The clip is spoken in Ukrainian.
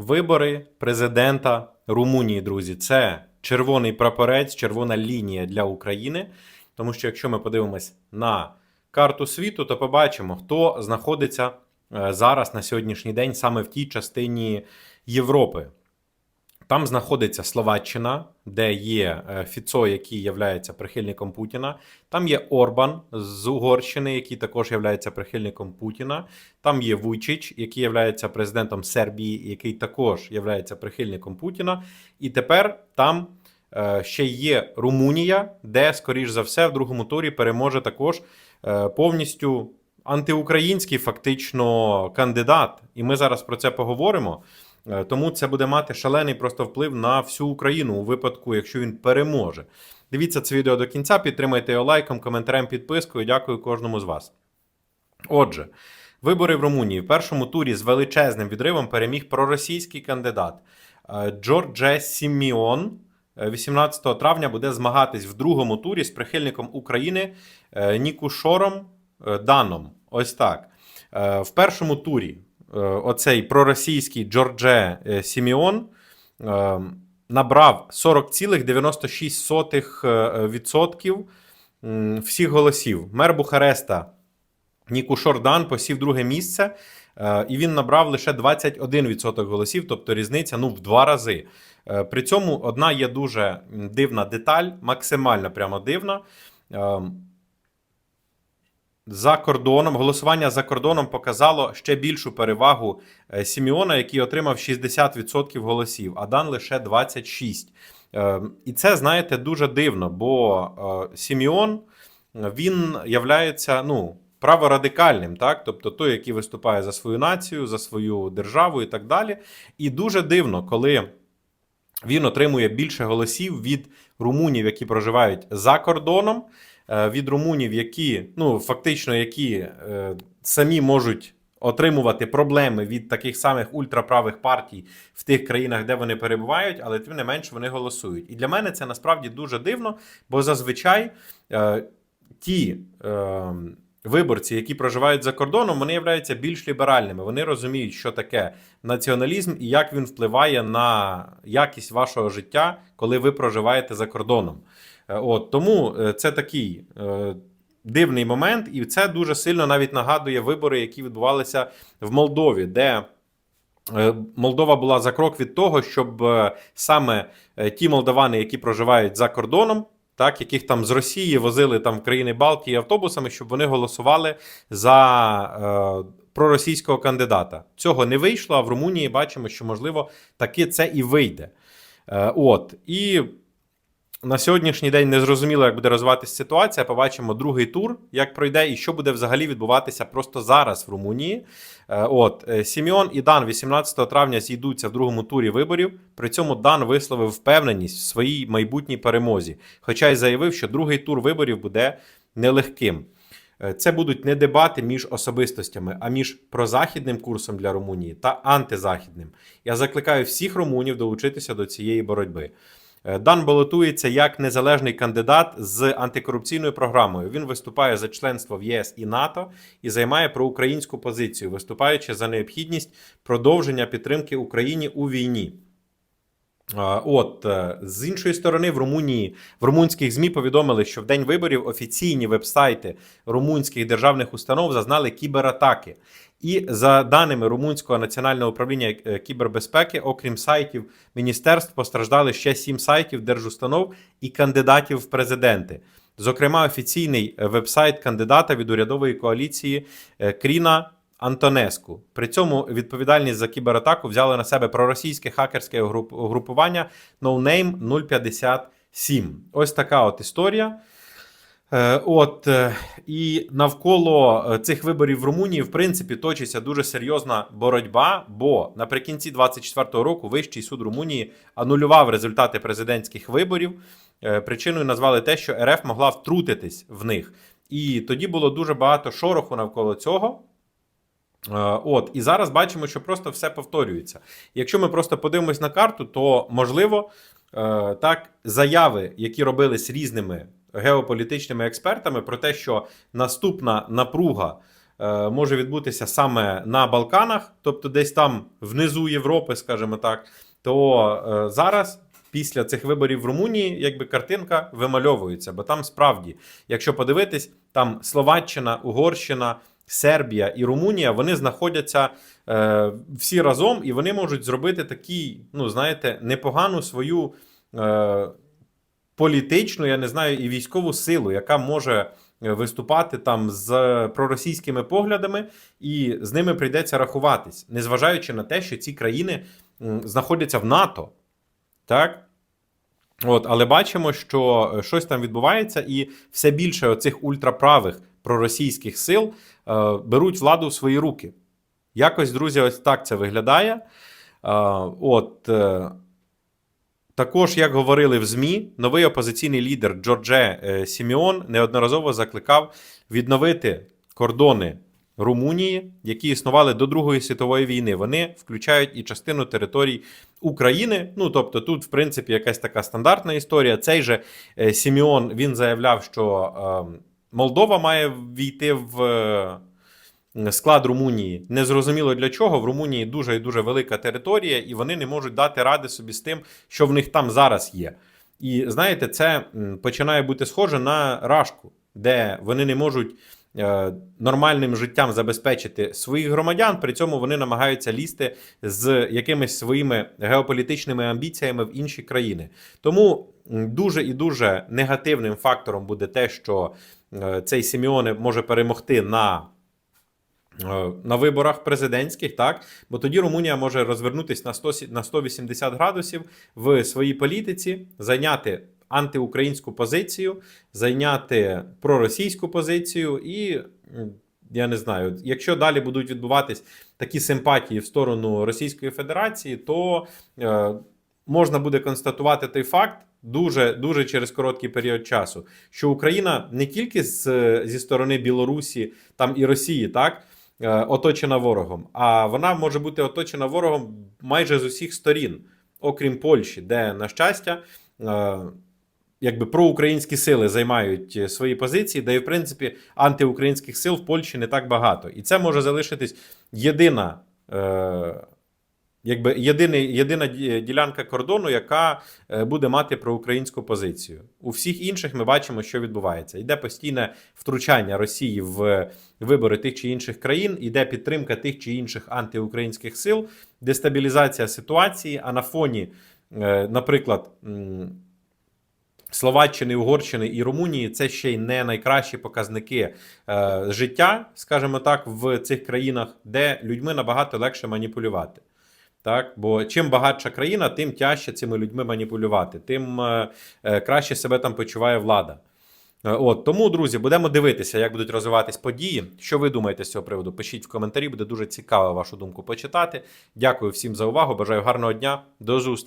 Вибори президента Румунії, друзі, це червоний прапорець, червона лінія для України. Тому що якщо ми подивимось на карту світу, то побачимо, хто знаходиться е, зараз на сьогоднішній день саме в тій частині Європи. Там знаходиться Словаччина, де є е, Фіцо, який є прихильником Путіна. Там є Орбан з Угорщини, який також є прихильником Путіна. Там є Вуйчич, який є президентом Сербії, який також є прихильником Путіна. І тепер там е, ще є Румунія, де, скоріш за все, в другому турі переможе також е, повністю антиукраїнський фактично кандидат. І ми зараз про це поговоримо. Е, Тому це буде мати шалений просто вплив на всю Україну у випадку, якщо він переможе. Дивіться це відео до кінця, підтримайте його лайком, коментарем, підпискою. Дякую кожному з вас. Отже, вибори в Румунії в першому турі з величезним відривом переміг проросійський кандидат е, Джордже Сіміон. Е, 18 травня буде змагатись в другому турі з прихильником України е, Нікушором е, Даном. Ось так. Е, В першому турі е, оцей проросійський Джордже е, Сіміон е, набрав 40,96% всіх голосів. Мер Бухареста Нікушор Дан посів друге місце, е, і він набрав лише 21% голосів, тобто різниця ну, в два рази. Е, При цьому одна є дуже дивна деталь, максимально прямо дивна. За кордоном голосування за кордоном показало ще більшу перевагу е, Сіміона, який отримав 60% голосів, а Дан лише 26%. Ем, І це, знаєте, дуже дивно, бо е, Сіміон він являється ну, праворадикальним, так? тобто той, який виступає за свою націю, за свою державу і так далі. І дуже дивно, коли він отримує більше голосів від румунів, які проживають за кордоном, е, від румунів, які ну фактично які е, самі можуть отримувати проблеми від таких самих ультраправих партій в тих країнах, де вони перебувають, але тим не менш вони голосують. І для мене це насправді дуже дивно, бо зазвичай е, ті. Виборці, які проживають за кордоном, вони являються більш ліберальними. Вони розуміють, що таке націоналізм і як він впливає на якість вашого життя, коли ви проживаєте за кордоном. Е, От тому е, це такий е, дивний момент, і це дуже сильно навіть нагадує вибори, які відбувалися в Молдові, де Молдова була за крок від того, щоб саме ті молдавани, які проживають за кордоном, так, яких там з Росії возили там в країни Балтії автобусами, щоб вони голосували за е, проросійського кандидата. Цього не вийшло, а в Румунії бачимо, що можливо таки це і вийде. Е, от і на сьогоднішній день не зрозуміло, як буде розвиватися ситуація. Побачимо другий тур, як пройде, і що буде взагалі відбуватися просто зараз в Румунії. Е, От е, Сіміон і Дан 18 травня зійдуться в другому турі виборів. При цьому Дан висловив впевненість в своїй майбутній перемозі, хоча й заявив, що другий тур виборів буде нелегким. Е, Це будуть не дебати між особистостями, а між прозахідним курсом для Румунії та антизахідним. Я закликаю всіх румунів долучитися до цієї боротьби. Е, Дан балотується як незалежний кандидат з антикорупційною програмою. Він виступає за членство в ЄС і НАТО і займає проукраїнську позицію, виступаючи за необхідність продовження підтримки Україні у війні. От е, з іншої сторони, в Румунії в румунських змі повідомили, що в день виборів офіційні вебсайти румунських державних установ зазнали кібератаки. І за даними Румунського національного управління е, кібербезпеки, окрім сайтів міністерств, постраждали ще сім сайтів держустанов і кандидатів в президенти. Зокрема, офіційний е, вебсайт кандидата від урядової коаліції Кріна Антонеску. При цьому відповідальність за кібератаку взяли на себе проросійське хакерське угрупування NoName 057. Ось така от історія. Е, От е, і навколо е, цих виборів в Румунії, в принципі, точиться дуже серйозна боротьба. Бо наприкінці 24-го року Вищий суд Румунії анулював результати президентських виборів. Причиною назвали те, що РФ могла втрутитись в них. І тоді було дуже багато шороху навколо цього. Е, От, і зараз бачимо, що просто все повторюється. Якщо ми просто подивимось на карту, то можливо е, так заяви, які робились різними геополітичними експертами, про те, що наступна напруга е, може відбутися саме на Балканах, тобто десь там внизу Європи, скажімо так, то зараз. Після цих виборів в Румунії, якби картинка вимальовується, бо там справді, якщо подивитись, там Словаччина, Угорщина, Сербія і Румунія вони знаходяться е, всі разом, і вони можуть зробити такий, ну знаєте, непогану свою е, політичну, я не знаю, і військову силу, яка може е, виступати там з проросійськими поглядами, і з ними прийдеться рахуватись, незважаючи на те, що ці країни знаходяться в НАТО. Так? От, але бачимо, що е, щось там відбувається, і все більше оцих ультраправих проросійських сил е, беруть владу в свої руки. Якось, друзі, ось так це виглядає. Е, от, е, також, як говорили в ЗМІ, новий опозиційний лідер Джордже Сіміон неодноразово закликав відновити кордони Румунії, які існували до Другої світової війни. Вони включають і частину територій України. Ну тобто, тут, в принципі, якась така стандартна історія. Цей же Сіміон він заявляв, що е, Молдова має війти в. е, Склад Румунії незрозуміло для чого. В Румунії дуже і дуже велика територія, і вони не можуть дати ради собі з тим, що в них там зараз є. І знаєте, це починає бути схоже на рашку, де вони не можуть е, нормальним життям забезпечити своїх громадян. При цьому вони намагаються лізти з якимись своїми геополітичними амбіціями в інші країни. Тому дуже і дуже негативним фактором буде те, що цей Сіміоне може перемогти на. е, На виборах президентських, так бо тоді Румунія може розвернутися на 100, на 180 градусів в своїй політиці, зайняти антиукраїнську позицію, зайняти проросійську позицію, і я не знаю, якщо далі будуть відбуватись такі симпатії в сторону Російської Федерації, то е, можна буде констатувати той факт. Дуже дуже через короткий період часу, що Україна не тільки з, зі сторони Білорусі там і Росії, так е, оточена ворогом, а вона може бути оточена ворогом майже з усіх сторін, окрім Польщі, де, на щастя, е, якби проукраїнські сили займають е, свої позиції, де і в принципі антиукраїнських сил в Польщі не так багато. І це може залишитись єдина. Е, Якби єдиний, єдина ділянка кордону, яка е, буде мати проукраїнську позицію. У всіх інших ми бачимо, що відбувається. Йде постійне втручання Росії в вибори тих чи інших країн, іде підтримка тих чи інших антиукраїнських сил, дестабілізація ситуації. А на фоні, е, наприклад, Словаччини, Угорщини і Румунії це ще й не найкращі показники е, життя, скажімо так, в цих країнах, де людьми набагато легше маніпулювати. Так, бо чим багатша країна, тим тяжче цими людьми маніпулювати, тим е, е, краще себе там почуває влада. Е, От тому, друзі, будемо дивитися, як будуть розвиватись події. Що ви думаєте з цього приводу? Пишіть в коментарі, буде дуже цікаво вашу думку почитати. Дякую всім за увагу. Бажаю гарного дня. До зустрічі.